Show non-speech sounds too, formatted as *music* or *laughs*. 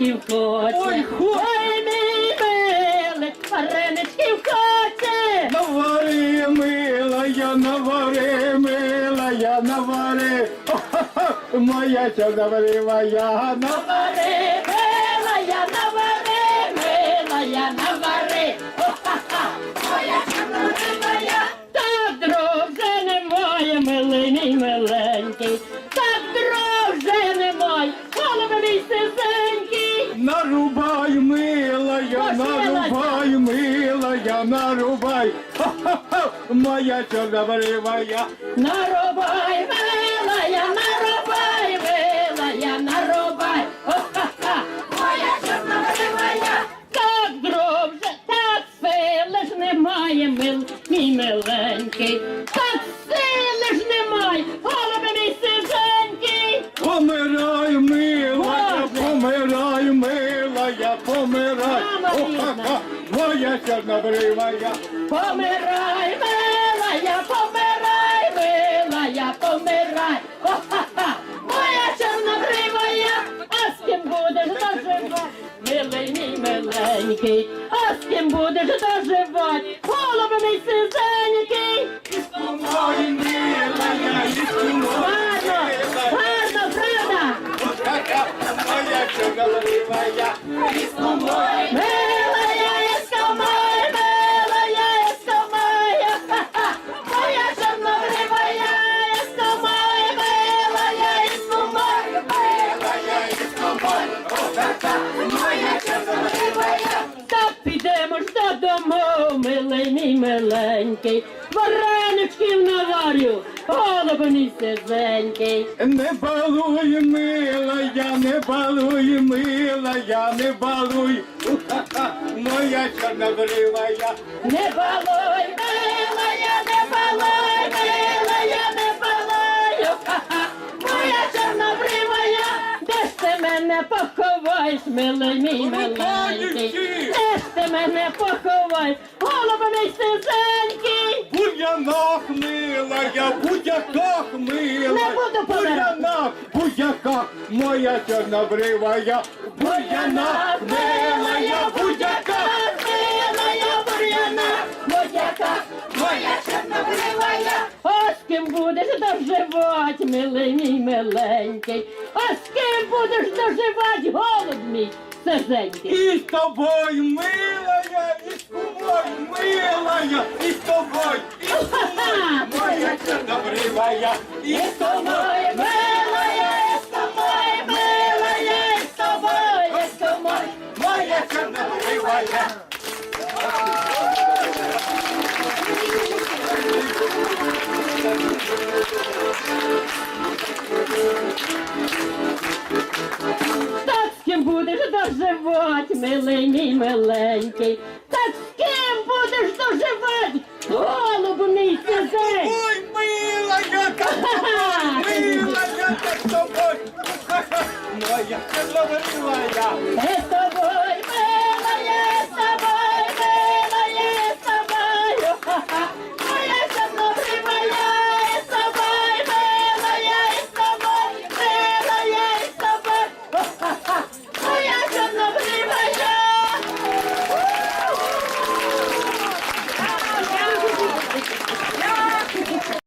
вареничків хоче. Ой, мій милий, вареничків хоче. Навари, милая, навари, милая, навари. Ха-ха-ха, *laughs* Моя чорнобривая, навари. Навари, милая, навари, милая, навари. О-ха-ха, моя чорнобривая. Так, Нарубай, милая, нарубай, милая, нарубай. Ха-ха-ха, Моя чорнобривая. Нарубай, милая, помирай. О-ха-ха, Моя чорнобривая. Помирай, милая, помирай, милая, помирай. О-ха-ха, моя чорнобривая, а з ким будеш доживати? Милий мій миленький, а з ким будеш доживати? Голубе мій сизенький. Ой, милая, Гарно, гарно, правда? Моя чорнобривая. Милая ескомай, милая ескомай, ха-ха, моя чорнобривая ескомай, милая милая ха-ха, моя підемо ж додому, милий мій миленький, вареничків наварю, голубо мій сизенький. Не балуй, милая, не балуй, милая, не балуй. Ха-ха, *laughs* Моя чорнобривая. Не балуй, милая, не балуй, милая, не балуй, ха-ха, *laughs* моя чорнобривая, де ж ти мене поховаєш, милий мій миленький, де ж ти мене поховаєш, голубо мій сизенький, Будянах, милая, будяках. Будянах, будяках, моя чорнобривая. Будянах, милая, будяках. милая бур'яна, будь-яка, моя чорнобривая. А з ким будеш доживати, милий мій миленький, а з ким будеш доживати, голуб мій. І з тобою, милая, і з тобою, милая, і з тобою, з З тобою, тобою. милая, з тобою, милая, з тобою, з тобою. Моя чорнобривая. Так з ким будеш доживати, милий мій миленький, так з ким будеш доживати, голубу мій сизенький. Милая, как тобой. Моя чорнобривая. З тобою,